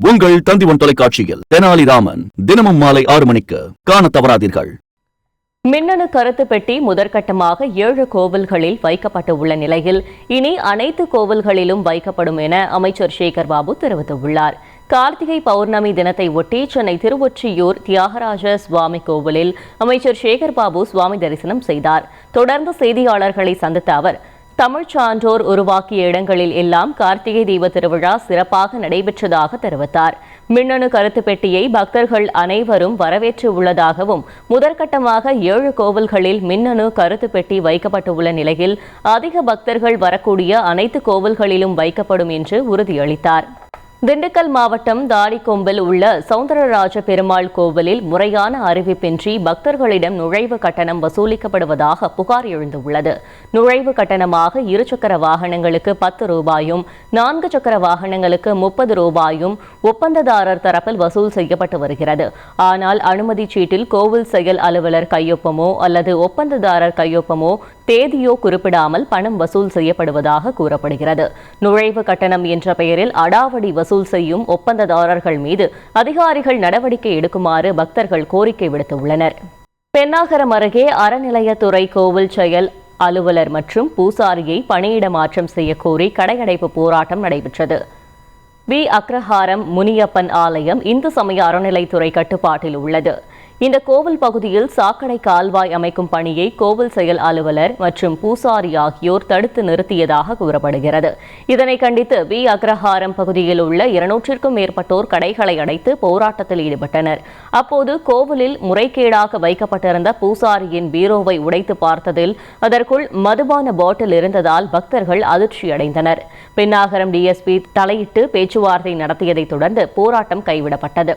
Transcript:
உங்கள் தந்திவன் தொலைக்காட்சியில் தெனாலிராமன் தினமும் மாலை ஆறு மணிக்கு காண தவறாதீர்கள். மின்னணு கருத்து பெட்டி முதற்கட்டமாக ஏழு கோவில்களில் வைக்கப்பட்டு உள்ள நிலையில் இனி அனைத்து கோவில்களிலும் வைக்கப்படும் என அமைச்சர் சேகர் பாபு தெரிவித்துள்ளார். கார்த்திகை பௌர்ணமி தினத்தை ஒட்டி சென்னை திருவொற்றியூர் தியாகராஜ சுவாமி கோவிலில் அமைச்சர் சேகர் பாபு சுவாமி தரிசனம் செய்தார். தொடர்ந்து செய்தியாளர்களை சந்தித்த அவர் தமிழ்ச் சான்றோர் உருவாக்கிய இடங்களில் எல்லாம் கார்த்திகை தீப திருவிழா சிறப்பாக நடைபெற்றதாக தெரிவித்தார். மின்னணு கருத்து பெட்டியை பக்தர்கள் அனைவரும் வரவேற்று உள்ளதாகவும் முதற்கட்டமாக ஏழு கோவில்களில் மின்னணு கருத்து பெட்டி வைக்கப்பட்டுள்ள நிலையில் அதிக பக்தர்கள் வரக்கூடிய அனைத்து கோவில்களிலும் வைக்கப்படும் என்று உறுதியளித்தார். திண்டுக்கல் மாவட்டம் தாடிக்கொம்பில் உள்ள சவுந்தரராஜ பெருமாள் கோவிலில் முறையான அறிவிப்பின்றி பக்தர்களிடம் நுழைவு கட்டணம் வசூலிக்கப்படுவதாக புகார் எழுந்துள்ளது. நுழைவு கட்டணமாக இருசக்கர வாகனங்களுக்கு பத்து ரூபாயும் நான்கு சக்கர வாகனங்களுக்கு முப்பது ரூபாயும் ஒப்பந்ததாரர் தரப்பில் வசூல் செய்யப்பட்டு வருகிறது. ஆனால் அனுமதி சீட்டில் கோவில் செயல் அலுவலர் கையொப்பமோ அல்லது ஒப்பந்ததாரர் கையொப்பமோ தேதியோ குறிப்பிடாமல் பணம் வசூல் செய்யப்படுவதாக கூறப்படுகிறது. நுழைவு கட்டணம் என்ற பெயரில் அடாவடி வசூல் செய்யும் ஒப்பந்ததாரர்கள் மீது அதிகாரிகள் நடவடிக்கை எடுக்குமாறு பக்தர்கள் கோரிக்கை விடுத்துள்ளனர். பெண்ணாகரம் அருகே அறநிலையத்துறை கோவில் செயல் அலுவலர் மற்றும் பூசாரியை பணியிட மாற்றம் செய்யக்கோரி கடையடைப்பு போராட்டம் நடைபெற்றது. வி. அக்ரஹாரம் முனியப்பன் ஆலயம் இந்து சமய அறநிலைத்துறை கட்டுப்பாட்டில் உள்ளது. இந்த கோவில் பகுதியில் சாக்கடை கால்வாய் அமைக்கும் பணியை கோவில் செயல் அலுவலர் மற்றும் பூசாரி ஆகியோர் தடுத்து நிறுத்தியதாக கூறப்படுகிறது. இதனை கண்டித்து வி. அக்ரஹாரம் பகுதியில் உள்ள இருநூற்றிற்கும் மேற்பட்டோர் கடைகளை அடைத்து போராட்டத்தில் ஈடுபட்டனர். அப்போது கோவிலில் முறைகேடாக வைக்கப்பட்டிருந்த பூசாரியின் பீரோவை உடைத்து பார்த்ததில் அதற்குள் மதுபான பாட்டில் இருந்ததால் பக்தர்கள் அதிர்ச்சியடைந்தனர். பென்னாகரம் டிஎஸ்பி தலையிட்டு பேச்சுவார்த்தை நடத்தியதைத் தொடர்ந்து போராட்டம் கைவிடப்பட்டது.